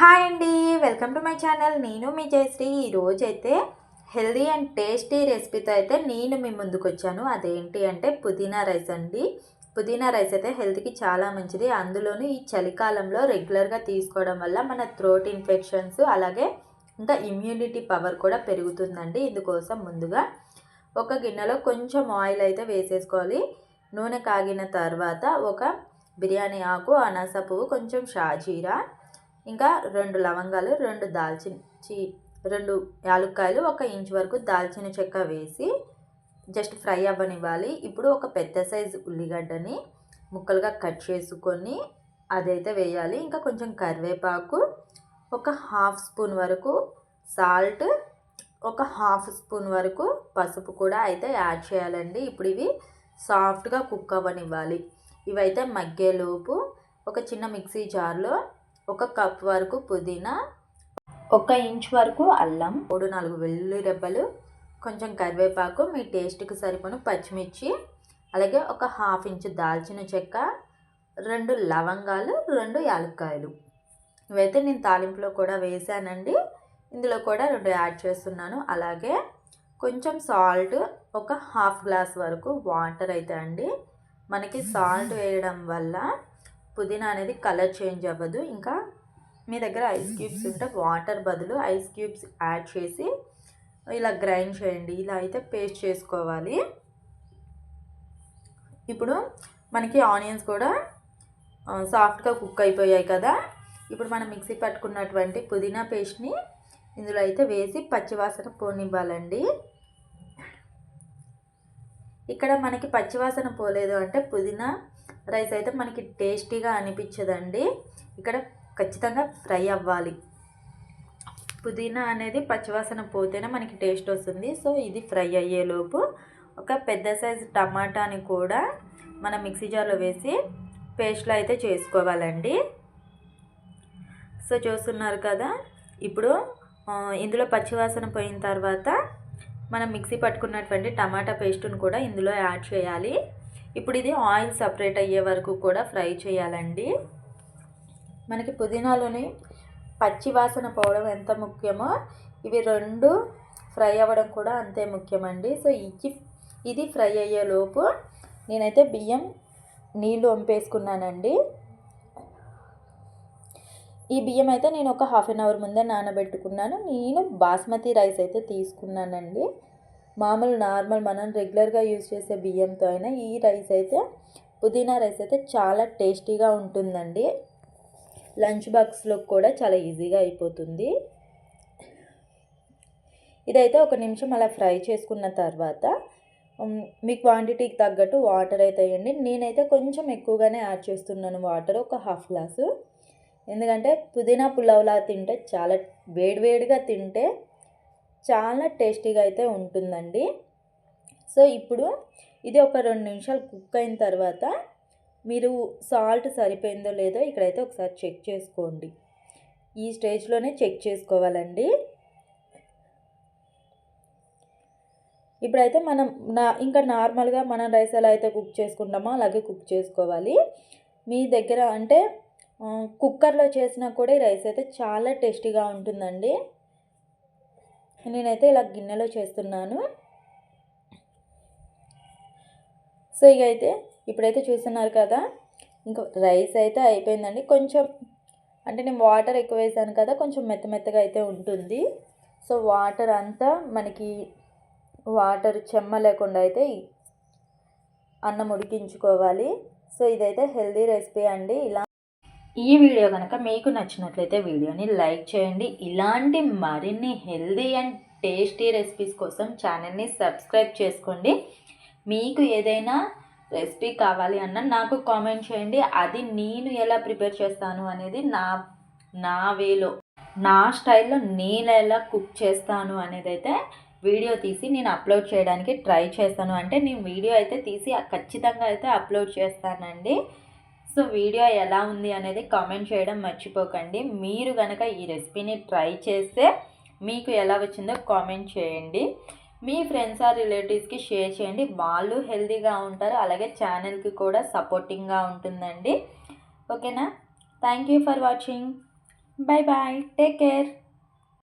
Hi అండి welcome to my channel. నేను మీ జయశ్రీ. ఈరోజు అయితే హెల్దీ అండ్ టేస్టీ రెసిపీతో అయితే నేను మీ ముందుకు వచ్చాను. అదేంటి అంటే పుదీనా రైస్ అండి. పుదీనా రైస్ అయితే హెల్త్కి చాలా మంచిది. అందులోనూ ఈ చలికాలంలో రెగ్యులర్గా తీసుకోవడం వల్ల మన థ్రోట్ ఇన్ఫెక్షన్స్ అలాగే ఇంకా ఇమ్యూనిటీ పవర్ కూడా పెరుగుతుందండి. ఇందుకోసం ముందుగా ఒక గిన్నెలో కొంచెం ఆయిల్ అయితే వేసేసుకోవాలి. నూనె కాగిన తర్వాత ఒక బిర్యానీ ఆకు అనాస పువ్వు కొంచెం షాజీరా ఇంకా రెండు లవంగాలు రెండు దాల్చిన చీ రెండు యాలుక్కాయలు ఒక ఇంచు వరకు దాల్చిన చెక్క వేసి జస్ట్ ఫ్రై అవ్వనివ్వాలి. ఇప్పుడు ఒక పెద్ద సైజు ఉల్లిగడ్డని ముక్కలుగా కట్ చేసుకొని అదైతే వేయాలి. ఇంకా కొంచెం కరివేపాకు ఒక హాఫ్ స్పూన్ వరకు సాల్ట్ ఒక హాఫ్ స్పూన్ వరకు పసుపు కూడా అయితే యాడ్ చేయాలండి. ఇప్పుడు ఇవి సాఫ్ట్గా కుక్ అవ్వనివ్వాలి. ఇవైతే మగ్గేలోపు ఒక చిన్న మిక్సీ జార్లో ఒక కప్ వరకు పుదీనా ఒక ఇంచ్ వరకు అల్లం మూడు నాలుగు వెల్లుల్లి రెబ్బలు కొంచెం కరివేపాకు మీ టేస్ట్కి సరిపను పచ్చిమిర్చి అలాగే ఒక హాఫ్ ఇంచ్ దాల్చిన చెక్క రెండు లవంగాలు రెండు యాలక్కాయలు. ఇవైతే నేను తాలింపులో కూడా వేసానండి. ఇందులో కూడా రెండు యాడ్ చేస్తున్నాను. అలాగే కొంచెం సాల్ట్ ఒక హాఫ్ గ్లాస్ వరకు వాటర్ అయితే అండి. మనకి సాల్ట్ వేయడం వల్ల పుదీనా అనేది కలర్ చేంజ్ అవ్వదు. ఇంకా మీ దగ్గర ఐస్ క్యూబ్స్ ఉంటే వాటర్ బదులు ఐస్ క్యూబ్స్ యాడ్ చేసి ఇలా గ్రైండ్ చేయండి. ఇలా అయితే పేస్ట్ చేసుకోవాలి. ఇప్పుడు మనకి ఆనియన్స్ కూడా సాఫ్ట్గా కుక్ అయిపోయాయి కదా. ఇప్పుడు మనం మిక్సీ పట్టుకున్నటువంటి పుదీనా పేస్ట్ని ఇందులో అయితే వేసి పచ్చివాసన పోనివ్వాలండి. ఇక్కడ మనకి పచ్చివాసన పోలేదు అంటే పుదీనా రైస్ అయితే మనకి టేస్టీగా అనిపించదండి. ఇక్కడ ఖచ్చితంగా ఫ్రై అవ్వాలి. పుదీనా అనేది పచ్చివాసన పోతేనే మనకి టేస్ట్ వస్తుంది. సో ఇది ఫ్రై అయ్యేలోపు ఒక పెద్ద సైజు టమాటాని కూడా మనం మిక్సీ జార్లో వేసి పేస్ట్లో అయితే చేసుకోవాలండి. సో చూస్తున్నారు కదా ఇప్పుడు ఇందులో పచ్చివాసన పోయిన తర్వాత మనం మిక్సీ పట్టుకున్నటువంటి టమాటా పేస్ట్ను కూడా ఇందులో యాడ్ చేయాలి. ఇప్పుడు ఇది ఆయిల్ సపరేట్ అయ్యే వరకు కూడా ఫ్రై చేయాలండి. మనకి పుదీనాలోని పచ్చి వాసన పోవడం ఎంత ముఖ్యమో ఇవి రెండు ఫ్రై అవ్వడం కూడా అంతే ముఖ్యమండి. సో ఇది ఇది ఫ్రై అయ్యేలోపు నేనైతే బియ్యం నీళ్ళు వంపేసుకున్నానండి. ఈ బియ్యం అయితే నేను ఒక హాఫ్ అన్ అవర్ ముందే నానబెట్టుకున్నాను. నేను బాస్మతి రైస్ అయితే తీసుకున్నానండి. మామూలు నార్మల్ మనం రెగ్యులర్గా యూజ్ చేసే బియ్యంతో అయినా ఈ రైస్ అయితే పుదీనా రైస్ అయితే చాలా టేస్టీగా ఉంటుందండి. లంచ్ బాక్స్లో కూడా చాలా ఈజీగా అయిపోతుంది. ఇదైతే ఒక నిమిషం అలా ఫ్రై చేసుకున్న తర్వాత మీ క్వాంటిటీకి తగ్గట్టు వాటర్ అయితే వేయండి. నేనైతే కొంచెం ఎక్కువగానే యాడ్ చేస్తున్నాను వాటర్ ఒక హాఫ్ గ్లాసు. ఎందుకంటే పుదీనా పులావ్లా తింటే చాలా వేడివేడిగా తింటే చాలా టేస్టీగా అయితే ఉంటుందండి. సో ఇప్పుడు ఇది ఒక రెండు నిమిషాలు కుక్ అయిన తర్వాత మీరు సాల్ట్ సరిపోయిందో లేదో ఇక్కడైతే ఒకసారి చెక్ చేసుకోండి. ఈ స్టేజ్లోనే చెక్ చేసుకోవాలండి. ఇప్పుడైతే మనం నా ఇంకా నార్మల్గా మనం రైస్ ఎలా అయితే కుక్ చేసుకుంటామో అలాగే కుక్ చేసుకోవాలి. మీ దగ్గర అంటే కుక్కర్లో చేసినా కూడా ఈ రైస్ అయితే చాలా టేస్టీగా ఉంటుందండి. నేనైతే ఇలా గిన్నెలో చేస్తున్నాను. సో ఇక అయితే ఇప్పుడైతే చూస్తున్నారు కదా ఇంకా రైస్ అయితే అయిపోయిందండి. కొంచెం అంటే నేను వాటర్ ఎక్కువ వేసాను కదా కొంచెం మెత్త మెత్తగా అయితే ఉంటుంది. సో వాటర్ అంతా మనకి వాటర్ చెమ్మ లేకుండా అయితే అన్నం ఉడికించుకోవాలి. సో ఇదైతే హెల్దీ రెసిపీ అండి. ఇలా ఈ వీడియో కనుక మీకు నచ్చినట్లయితే వీడియోని లైక్ చేయండి. ఇలాంటి మరిన్ని హెల్దీ అండ్ టేస్టీ రెసిపీస్ కోసం ఛానల్ని సబ్స్క్రైబ్ చేసుకోండి. మీకు ఏదైనా రెసిపీ కావాలి అన్న నాకు కామెంట్ చేయండి. అది నేను ఎలా ప్రిపేర్ చేస్తాను అనేది నా నా వేలో నా స్టైల్లో నేను ఎలా కుక్ చేస్తాను అనేది అయితే వీడియో తీసి నేను అప్లోడ్ చేయడానికి ట్రై చేస్తాను. అంటే నేను వీడియో అయితే తీసి ఖచ్చితంగా అయితే అప్లోడ్ చేస్తానండి. సో వీడియో ఎలా ఉంది అనేది కామెంట్ చేయడం మర్చిపోకండి. మీరు కనుక ఈ రెసిపీని ట్రై చేస్తే మీకు ఎలా వచ్చిందో కామెంట్ చేయండి. మీ ఫ్రెండ్స్ ఆర్ రిలేటివ్స్కి షేర్ చేయండి. వాళ్ళు హెల్తీగా ఉంటారు. అలాగే ఛానల్కి కూడా సపోర్టింగ్గా ఉంటుందండి. ఓకేనా? Thank you for watching. Bye bye. Take care.